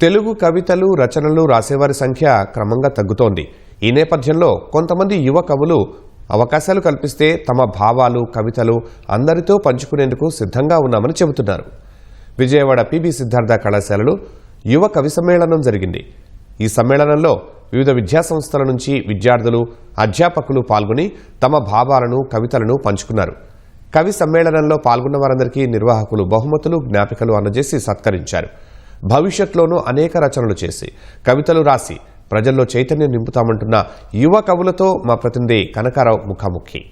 తెలుగు కవితలు రచనలు రాసేవారి సంఖ్య క్రమంగా తగ్గుతోంది. ఈ నేపథ్యంలో కొంతమంది యువ కవులు అవకాశాలు కల్పిస్తే తమ భావాలు కవితలు అందరితో పంచుకునేందుకు సిద్ధంగా ఉన్నామని చెబుతున్నారు. విజయవాడ పిబి సిద్ధార్థ కళాశాలలో యువ కవి సమ్మేళనం జరిగింది. ఈ సమ్మేళనంలో వివిధ విద్యాసంస్థల నుంచి విద్యార్థులు అధ్యాపకులు పాల్గొని తమ భావాలను కవితలను పంచుకున్నారు. కవి సమ్మేళనంలో పాల్గొన్న వారందరికీ నిర్వాహకులు బహుమతులు జ్ఞాపికలు అందజేసి సత్కరించారు. భవిష్యత్తులోనూ అనేక రచనలు చేసి కవితలు రాసి ప్రజల్లో చైతన్యం నింపుతామంటున్న యువ కవులతో మా ప్రతినిధి కనకారావు ముఖాముఖి.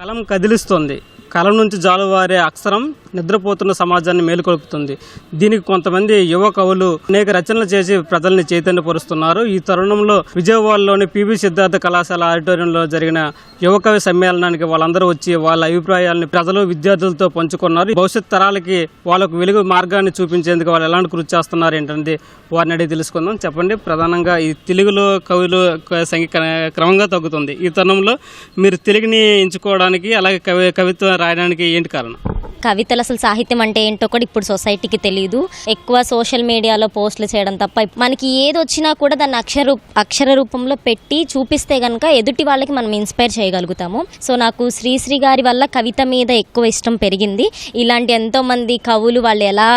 కలం కదిలిస్తోంది. కలం నుంచి జాలువారే అక్షరం నిద్రపోతున్న సమాజాన్ని మేలుకొల్పుతుంది. దీనికి కొంతమంది యువ కవులు అనేక రచనలు చేసి ప్రజల్ని చైతన్యపరుస్తున్నారు. ఈ తరుణంలో విజయవాడలోని పిబి సిద్ధార్థ కళాశాల ఆడిటోరియంలో జరిగిన యువ కవి సమ్మేళనానికి వాళ్ళందరూ వచ్చి వాళ్ళ అభిప్రాయాలని ప్రజలు విద్యార్థులతో పంచుకున్నారు. భవిష్యత్ తరాలకి వాళ్ళకు వెలుగు మార్గాన్ని చూపించేందుకు వాళ్ళు ఎలాంటి కృషి చేస్తున్నారు ఏంటంటే వారిని అడిగి తెలుసుకుందాం. చెప్పండి. ప్రధానంగా ఈ తెలుగులో కవులు సంఖ్య క్ర- క్రమంగా తగ్గుతుంది. ఈ తరుణంలో మీరు తెలుగుని ఎంచుకోవడానికి అలాగే కవి కవిత్వం రాయడానికి ఏంటి కారణం? కవితలు అసలు సాహిత్యం అంటే ఏంటో కూడా ఇప్పుడు సొసైటీకి తెలియదు ఎక్కువ సోషల్ మీడియాలో పోస్టులు చేయడం తప్ప మనకి ఏది వచ్చినా కూడా దాన్ని అక్షర అక్షర రూపంలో పెట్టి చూపిస్తే కనుక ఎదుటి వాళ్ళకి మనం ఇన్స్పైర్ చేయగలుగుతాము. సో నాకు శ్రీశ్రీ గారి వల్ల కవిత మీద ఎక్కువ ఇష్టం పెరిగింది. ఇలాంటి ఎంతో మంది కవులు వాళ్ళు ఎలా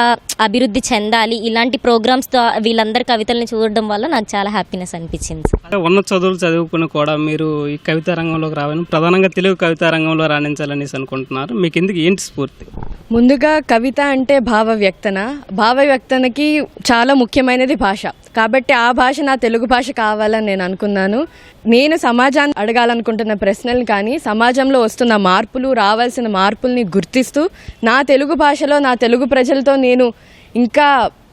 అభివృద్ధి చెందాలి ఇలాంటి ప్రోగ్రామ్స్తో వీళ్ళందరి కవితల్ని చూడడం వల్ల నాకు చాలా హ్యాపీనెస్ అనిపించింది. ఉన్న చదువులు చదువుకుని కూడా మీరు ఈ కవితా రంగంలోకి రావాలని ప్రధానంగా తెలుగు కవితా రంగంలో రాణించాలనేసి అనుకుంటున్నారు. మీకు ఎందుకు ఏంటి స్ఫూర్తి? ముందుగా కవిత అంటే భావ వ్యక్తన భావ వ్యక్తనకి చాలా ముఖ్యమైనది భాష. కాబట్టి ఆ భాష నా తెలుగు భాష కావాలని నేను అనుకున్నాను. నేను సమాజాన్ని అడగాలనుకుంటున్న ప్రశ్నలు కానీ సమాజంలో వస్తున్న మార్పులు రావాల్సిన మార్పుల్ని గుర్తిస్తూ నా తెలుగు భాషలో నా తెలుగు ప్రజలతో నేను ఇంకా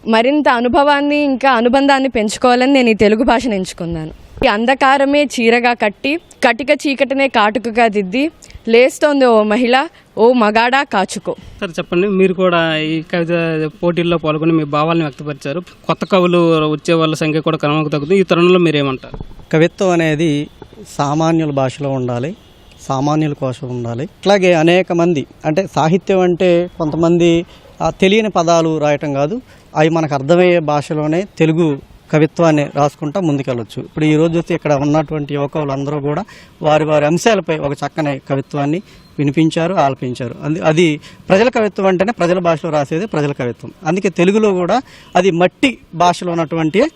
మరింత అనుభవాన్ని ఇంకా అనుబంధాన్ని పెంచుకోవాలని నేను ఈ తెలుగు భాషను ఎంచుకున్నాను. ఈ అంధకారమే చీరగా కట్టి కటిక చీకటినే కాటుకగా దిద్ది లేస్తోంది ఓ మహిళ ఓ మగాడా కాచుకో. సరే చెప్పండి మీరు కూడా ఈ కవిత పోటీల్లో పాల్గొని మీ భావాలను వ్యక్తపరిచారు. కొత్త కవులు వచ్చే వాళ్ళ సంఖ్య కూడా క్రమంగా తగ్గుతుంది ఈ తరుణంలో మీరు ఏమంటారు కవిత్వం అనేది సామాన్యుల భాషలో ఉండాలి సామాన్యుల కోసం ఉండాలి. అట్లాగే అనేక మంది అంటే సాహిత్యం అంటే కొంతమంది ఆ, తెలియని పదాలు రాయటం కాదు అవి మనకు అర్థమయ్యే భాషలోనే తెలుగు కవిత్వాన్ని రాసుకుంటా ముందుకెళ్ళొచ్చు. ఇప్పుడు ఈ రోజు చూస్తే ఇక్కడ ఉన్నటువంటి యువకులందరూ కూడా వారి వారి అంశాలపై ఒక చక్కని కవిత్వాన్ని వినిపించారు ఆలపించారు. అది అది ప్రజల కవిత్వం అంటేనే ప్రజల భాషలో రాసేది ప్రజల కవిత్వం. అందుకే తెలుగులో కూడా అది మట్టి భాషలో ఉన్నటువంటి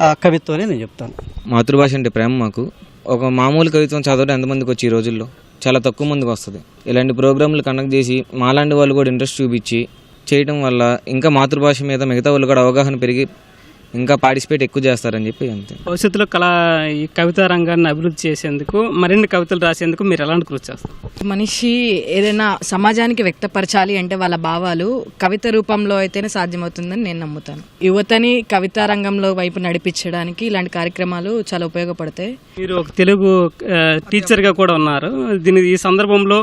ఆ, కవిత్వం అని నేను చెప్తాను. మాతృభాష అంటే ప్రేమ మాకు. ఒక మామూలు కవిత్వం చదవడం ఎంతమందికి వచ్చి ఈ రోజుల్లో? చాలా తక్కువ మందికి వస్తుంది. ఇలాంటి ప్రోగ్రాంలు కండక్ట్ చేసి మాలాంటి వాళ్ళు కూడా ఇంట్రెస్ట్ చూపించి చేయడం వల్ల ఇంకా మాతృభాష మీద మిగతా వాళ్ళు కూడా అవగాహన పెరిగి ఇంకా పార్టిసిపేట్ ఎక్కువ చేస్తారని చెప్పి అంతే. భవిష్యత్తులో కళా ఈ కవితా రంగాన్ని అభివృద్ధి చేసేందుకు మరిన్ని కవితలు రాసేందుకు మీరు ఎలాంటి కృషి చేస్తారు? మనిషి ఏదైనా సమాజానికి వ్యక్తపరచాలి అంటే వాళ్ళ భావాలు కవిత రూపంలో అయితేనే సాధ్యమవుతుందని నేను నమ్ముతాను. యువతని కవితా రంగంలో వైపు నడిపించడానికి ఇలాంటి కార్యక్రమాలు చాలా ఉపయోగపడతాయి. మీరు ఒక తెలుగు టీచర్గా కూడా ఉన్నారు. దీని ఈ సందర్భంలో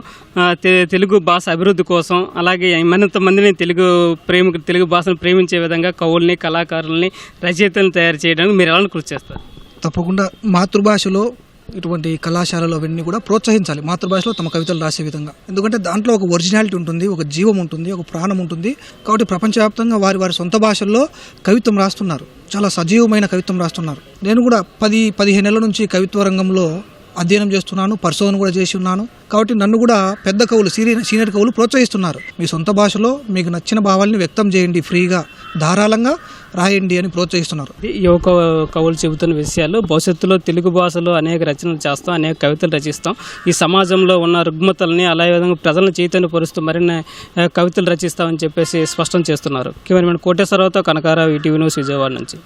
తెలుగు భాష అభివృద్ధి కోసం అలాగే మరింత మందిని తెలుగు ప్రేమికు తెలుగు భాషను ప్రేమించే విధంగా కవుల్ని కళాకారుల్ని రచయితలను తయారు చేయడానికి మీరు ఎలాంటి కృషి చేస్తారు? తప్పకుండా మాతృభాషలో ఇటువంటి కళాశాలలు అవన్నీ కూడా ప్రోత్సహించాలి. మాతృభాషలో తమ కవితలు రాసే విధంగా. ఎందుకంటే దాంట్లో ఒక ఒరిజినాలిటీ ఉంటుంది ఒక జీవం ఉంటుంది ఒక ప్రాణం ఉంటుంది. కాబట్టి ప్రపంచవ్యాప్తంగా వారి వారి సొంత భాషల్లో కవిత్వం రాస్తున్నారు. చాలా సజీవమైన కవిత్వం రాస్తున్నారు. నేను కూడా పది పదిహేను నెలల నుంచి కవిత్వ రంగంలో అధ్యయనం చేస్తున్నాను పరిశోధన కూడా చేసి ఉన్నాను. కాబట్టి నన్ను కూడా పెద్ద కవులు సీనియర్ సీనియర్ కవులు ప్రోత్సహిస్తున్నారు. మీ సొంత భాషలో మీకు నచ్చిన భావాల్ని వ్యక్తం చేయండి ఫ్రీగా. ధారాళంగా రాయండి అని ప్రోత్సహిస్తున్నారు. ఇది యువ కవులు చెబుతున్న విషయాలు భవిష్యత్తులో తెలుగు భాషలో అనేక రచనలు చేస్తాం అనేక కవితలు రచిస్తాం. ఈ సమాజంలో ఉన్న రుగ్మతల్ని అలాగే విధంగా ప్రజలను చైతన్యపరుస్తూ మరిన్ని కవితలు రచిస్తామని చెప్పేసి స్పష్టం చేస్తున్నారు. కెమెరామెన్ కోటేశ్వరరావుతో కనకారావు ఈటీవీ న్యూస్ విజయవాడ నుంచి.